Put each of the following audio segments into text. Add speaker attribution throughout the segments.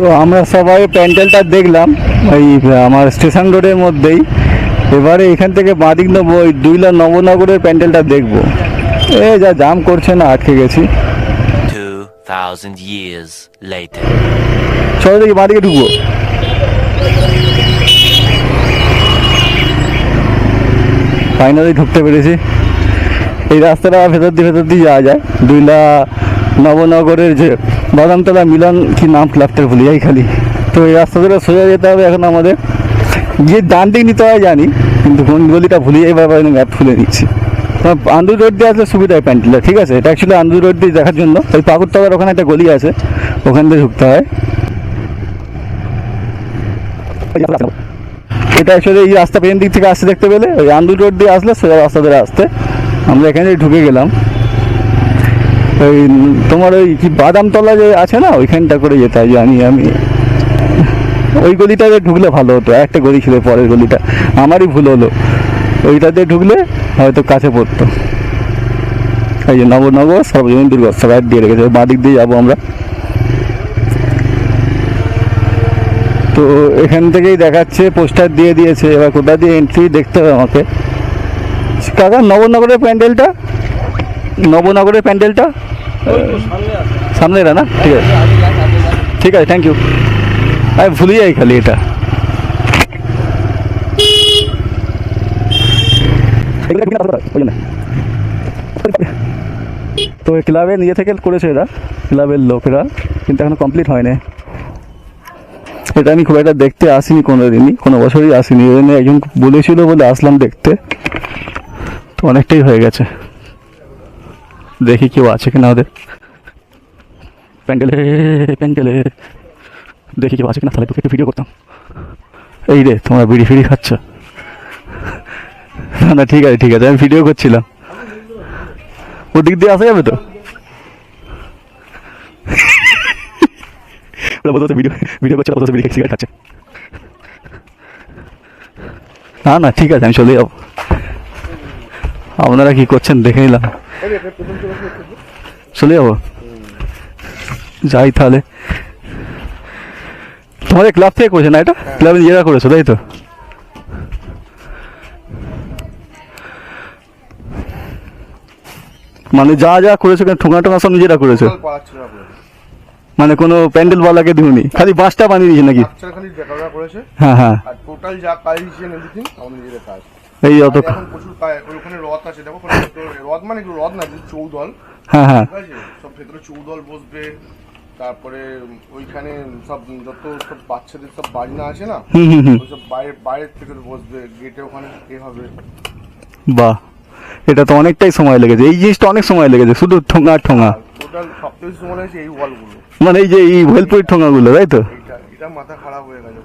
Speaker 1: তো আমরা সবাই প্যান্ডেলটা দেখলাম ওই আমার স্টেশন রোডের মধ্যেই। এবারে এখান থেকে বাঁদিক নেব ওই দুইলা নবনগরের প্যান্ডেলটা দেখব। এ যা জাম করছে না আটকে গেছি।
Speaker 2: 2,000 years
Speaker 1: চলো দেখি বাঁদিকে ঢুকবো। ফাইনালি ঢুকতে পেরেছি। এই রাস্তাটা ভেতর দিয়ে ভেতর দিয়ে যাওয়া যায়। দুইলা নবনগরের যে বাদামতলা মিলন কি নাম ক্লাবটার ভুলে যাই খালি। তো এই রাস্তা ধরে সোজা যেতে হবে এখন আমাদের। গিয়ে ডান দিক নিতে হয় জানি, কিন্তু কোন গলিটা ভুলে যাই বাবা ম্যাপ খুলে নিচ্ছি। আন্দুর রোড দিয়ে আসলে সুবিধা হয় প্যান্টিলা ঠিক আছে? এটা অ্যাকচুয়ালি আন্দুর রোড দিয়ে দেখার জন্য। ওই পাকুরতলার ওখানে একটা গলি আছে, ওখান দিয়ে ঢুকতে হয়। এটা অ্যাকচুয়ালি এই রাস্তা পেন দিক থেকে আসতে দেখতে পেলে? ওই আন্দুর রোড দিয়ে আসলে সোজা রাস্তা ধরে আসতে। আমরা এখানে ঢুকে গেলাম। ওই তোমার ওই কি বাদামতলা যে আছে না, ওইখানটা করে যেতে হয়, জানি আমি। ওই গলিটাতে ঢুকলে ভালো হতো একটা গলি ছিল পরের গলিটা। আমারই ভুল হলো। ওইটাতে ঢুকলে হয়তো কাছে পড়তো। এই যে নবনগর সর্বজনীন দুর্গোৎসব অ্যাড দিয়ে রেখেছে। বাঁ দিক দিয়ে যাব আমরা। তো এখান থেকেই দেখাচ্ছে, পোস্টার দিয়ে দিয়েছে। এবার কোথা দিয়ে এন্ট্রি দেখতে হবে আমাকে। কাকা, নবনগরের প্যান্ডেলটা? নবনগরের প্যান্ডেলটা? সামনে না? ঠিক আছে। ঠিক আছে থ্যাংক ইউ আমি ভুলে যাই খালি এটা। তো ক্লাবের নিজে থেকে করেছে এরা, ক্লাবের লোকেরা, কিন্তু এখনও কমপ্লিট হয়নি। এটা আমি খুব একটা দেখতে আসিনি কোনো দিনই কোনো বছরই আসিনি। ওই জন্য একজন বলেছিল বলে আসলাম দেখতে। তো অনেকটাই হয়ে গেছে। দেখি কেউ আছে কিনা ওদের। প্যান্ডেলে প্যান্ডেলে। দেখি কেউ আছে কিনা, তাহলে তোকে একটু ভিডিও করতাম। এই রে, তোমরা বিড়ি ফিড়ি খাচ্ছ? না না, ঠিক আছে ঠিক আছে, আমি ভিডিও করছিলাম। ওদিক দিয়ে আসা যাবে তো? ভিডিও ভিডিও করছে না না, ঠিক আছে, আমি চলে যাব। আপনারা কি করছেন দেখে নিলাম। চলে যাব? যাই তাহলে। তোমাদের ক্লাব থেকে করেছে না এটা? ক্লাবে নিজেরা করেছ তাই তো? মানে যা যা করেছ কেন ঠোঙা টোঙা সব নিজেরা করেছ। মানে কোনো প্যান্ডেল বালাকে দিওনি? খালি বাসটা বানিয়ে দিয়েছে নাকি? হ্যাঁ হ্যাঁ।
Speaker 3: টোটাল যা কাজ।
Speaker 1: এই অত
Speaker 3: প্রচুর ওখানে রথ আছে দেখো রথ মানে কি রথ না চৌদল।
Speaker 1: হ্যাঁ হ্যাঁ।
Speaker 3: সব ভেতরে চৌদল বসবে তারপরে ওইখানে সব যত সব বাচ্চাদের সব বাজনা আছে না সব বাইরে বাইরের থেকে বসবে গেটে ওখানে এ হবে।
Speaker 1: বাহ এটা তো অনেকটাই সময় লেগেছে। এই জিনিসটা অনেক সময় লেগেছে শুধু ঠোঙা ঠোঙা।
Speaker 3: টোটাল সবথেকে সময় লাগছে এই ওয়ালগুলো।
Speaker 1: মানে এই যে এই ভেলপুরির ঠোঙাগুলো তাই তো?
Speaker 3: এটা মাথা খারাপ হয়ে গেছে।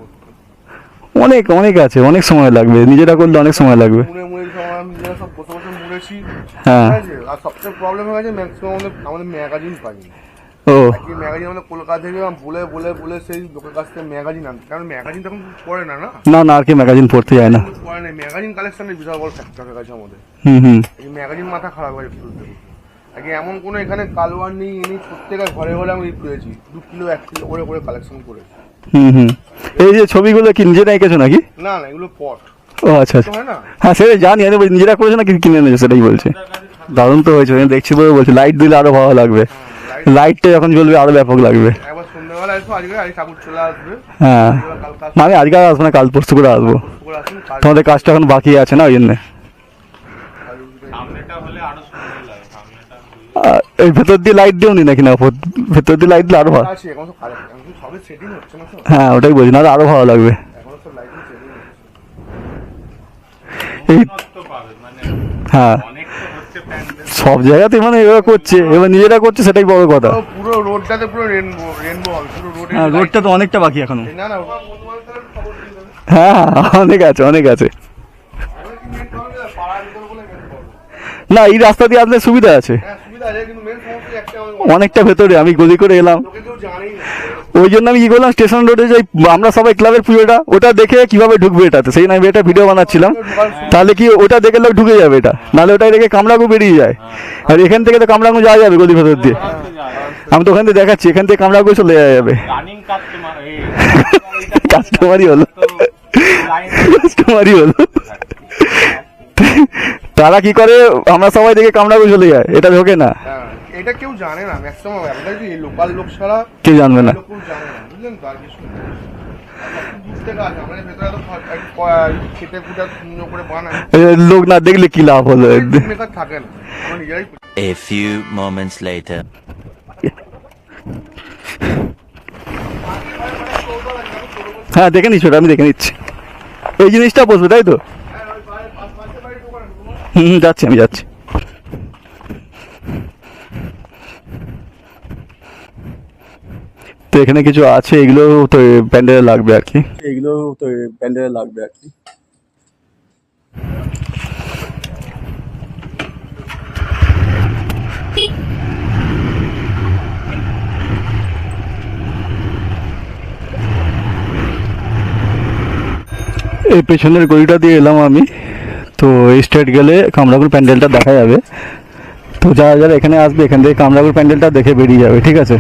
Speaker 1: অনেক অনেক আছে অনেক সময় লাগবে। নিজেরা করলে অনেক সময় লাগবে। হ্যাঁ।
Speaker 3: আর সবচেয়ে প্রবলেম হয়ে গেছে ম্যাক্সিমাম আমাদের ম্যাগাজিন পাইনি।
Speaker 1: ও।
Speaker 3: ম্যাগাজিন আমাদের কলকাতা থেকে বলে বলে বলে সেই লোকের কাছ থেকে ম্যাগাজিন আনতে। কারণ ম্যাগাজিন তখন পড়ে না না?
Speaker 1: না না আর কি ম্যাগাজিন পড়তে যায় না।
Speaker 3: পড়ে না ম্যাগাজিন কালেকশনের বিশাল বড় ফ্যাক্টর হয়ে গেছে আমাদের।
Speaker 1: হুম হুম।
Speaker 3: এই ম্যাগাজিন মাথা খারাপ হয়ে আগে এমন কোনো এখানে কালোয়ার নেই এনে প্রত্যেকের ঘরে ঘরে আমি করেছি দু কিলো এক কিলো করে করে কালেকশন করেছি।
Speaker 1: হুম হুম। এই যে ছবিগুলো কি নিজেরা এঁকেছো নাকি?
Speaker 3: না না এগুলো পট।
Speaker 1: ও আচ্ছা আচ্ছা।
Speaker 3: হ্যাঁ
Speaker 1: সেটা জানি আমি বলছি, নিজেরা করেছ নাকি কিনে এনেছো? সেটাই বলছে। দারুণ তো হয়েছে দেখছি বলে বলছি লাইট দিলে আরও ভালো লাগবে। লাইটটা যখন জ্বলবে আরও ব্যাপক লাগবে। হ্যাঁ। আমি আজকে আর আসব না কাল পরশু করে আসব। তোমাদের কাজটা এখন বাকি আছে না ওই জন্য? এই ভেতর দিয়ে লাইট দিও নি নাকি না? ভেতর দিয়ে লাইট দিলে আরও ভালো। হ্যাঁ ওটাই বলছি না আরও ভালো লাগবে।
Speaker 3: এখনও সব লাইটিং সেটিং হচ্ছে।
Speaker 1: এই হ্যাঁ। সব জায়গাতে মানে এভাবে করছে এবার নিজেরা করছে সেটাই বড় কথা।
Speaker 3: পুরো- রোডটাতে পুরো রেনবো রেনবো পুরো রোডে
Speaker 1: হ্যাঁ রোডটা তো অনেকটা বাকি এখনও।
Speaker 3: না না
Speaker 1: হ্যাঁ অনেক আছে অনেক আছে।
Speaker 3: মেন
Speaker 1: না এই রাস্তা দিয়ে আপনার সুবিধা আছে। অনেকটা ভেতরে আমি গলি করে এলাম। ওই জন্য আমি কি করলাম স্টেশন রোডে যে আমরা সবাই ক্লাবের পুজোটা ওটা দেখে কীভাবে ঢুকবে এটাতে? সেই আমি এটা ভিডিও বানাচ্ছিলাম। তাহলে কি ওটা দেখে লোক ঢুকে যাবে এটা? নাহলে ওটাই দেখে কামরাগু বেরিয়ে যায়। আর এখান থেকে তো কামরাগু যাওয়া যাবে গলি ভেতর দিয়ে। আমি তো ওখান থেকে দেখাচ্ছি এখান থেকে কামড়া চলে যাওয়া যাবে।
Speaker 2: রানিং কাস্টমার এই
Speaker 1: কাস্টমারই হলো। কাস্টমারই হলো। তারা কি করে? আমরা সবাই দেখে কামড়া করে চলে যায়। এটা ঢোকে না।
Speaker 3: হ্যাঁ এটা কেউ জানে না ম্যাক্সিমাম কি লোকাল লোক ছাড়া
Speaker 1: কেউ জানবে না।
Speaker 3: লোক জানে না বুঝলেন তো? আর কিছু আমাদের
Speaker 1: লোক না দেখলে কি লাভ হলো?
Speaker 4: A few moments later.
Speaker 1: হ্যাঁ দেখে নিচ্ছি ওটা আমি দেখে নিচ্ছি। এই জিনিসটা বসবে তাই তো? হুম যাচ্ছি আমি যাচ্ছি। তো এখানে কিছু আছে? এগুলো তো প্যান্ডেলে লাগবে আর কি। এগুলো তো প্যান্ডেলে লাগবে আর কি। এই পেছনের গলিটা দিয়ে এলাম আমি। তো স্ট্রেট গেলে কামরাগুর প্যান্ডেলটা দেখা যাবে। তো যারা যারা এখানে আসবে, এখান থেকে কামরাগুর প্যান্ডেলটা দেখে বেরিয়ে যাবে, ঠিক আছে?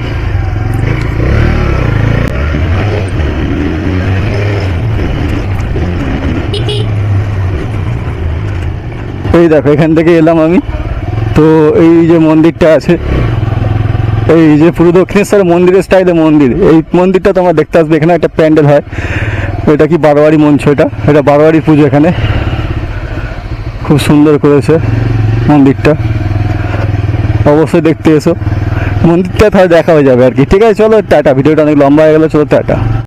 Speaker 1: এই দেখো, এখান থেকে এলাম আমি। তো এই যে মন্দিরটা আছে, এই যে পুরো দক্ষিণেশ্বর মন্দিরের স্টাইলে মন্দির। এই মন্দিরটা তোমরা দেখতে আসবে, এখানে একটা প্যান্ডেল হয়। এটা কি বারোয়ারি মঞ্চ এটা? এটা বারোয়ারি পুজো এখানে। খুব সুন্দর করেছে মন্দিরটা। অবশ্যই দেখতে এসো। মন্দিরটা তাহলে দেখা হয়ে যাবে আর কি। ঠিক আছে, চলো, টাটা। ভিডিওটা অনেক লম্বা হয়ে গেলো, চলো, টাটা।